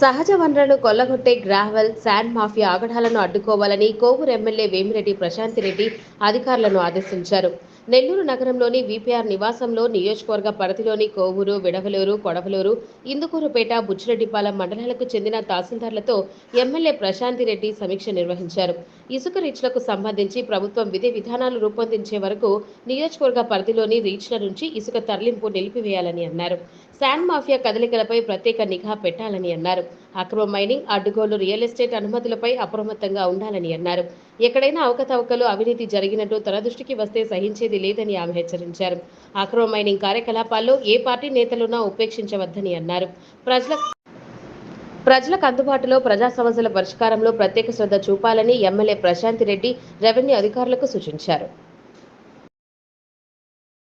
సహజ వనరులను కొల్లగొట్టే గ్రావెల్ శాండ్ మాఫియా ఆగడాలను అడ్డుకోవాలని కోవూరు ఎమ్మెల్యే వేమిరెడ్డి ప్రశాంతిరెడ్డి అధికారులను ఆదేశించారు. నెల్లూరు నగరంలోని విపిఆర్ నివాసంలో నియోజకవర్గ పరిధిలోని కోవూరు విడవలూరు కొడవలూరు ఇందుకూరుపేట బుచ్చిరెడ్డిపాలెం మండలాలకు చెందిన తహసీల్దార్లతో ఎమ్మెల్యే ప్రశాంతిరెడ్డి సమీక్ష నిర్వహించారు. ఇసుక రీచ్లకు సంబంధించి ప్రభుత్వం విధి విధానాలు రూపొందించే వరకు నియోజకవర్గ పరిధిలోని రీచ్ల నుంచి ఇసుక తరలింపు నిలిపివేయాలని అన్నారు. శాండ్ మాఫియా కదలికలపై ప్రత్యేక నిఘా పెట్టాలని అన్నారు. అక్రమ మైనింగ్ అడ్డుగోలు రియల్ ఎస్టేట్ అనుమతులపై అప్రమత్తంగా ఉండాలని అన్నారు. ఎక్కడైనా అవకతవకలు అవినీతి జరిగినట్టు తన దృష్టికి వస్తే సహించేది లేదని ఆమె హెచ్చరించారు. అక్రమ మైనింగ్ కార్యకలాపాల్లో ఏ పార్టీ నేతలున్నా ఉపేక్షించవద్దని అన్నారు. ప్రజల ప్రజలకు అందుబాటులో ప్రజా సమస్యల పరిష్కారంలో ప్రత్యేక శ్రద్ధ చూపాలని ఎమ్మెల్యే ప్రశాంతి రెడ్డి రెవెన్యూ అధికారులకు సూచించారు.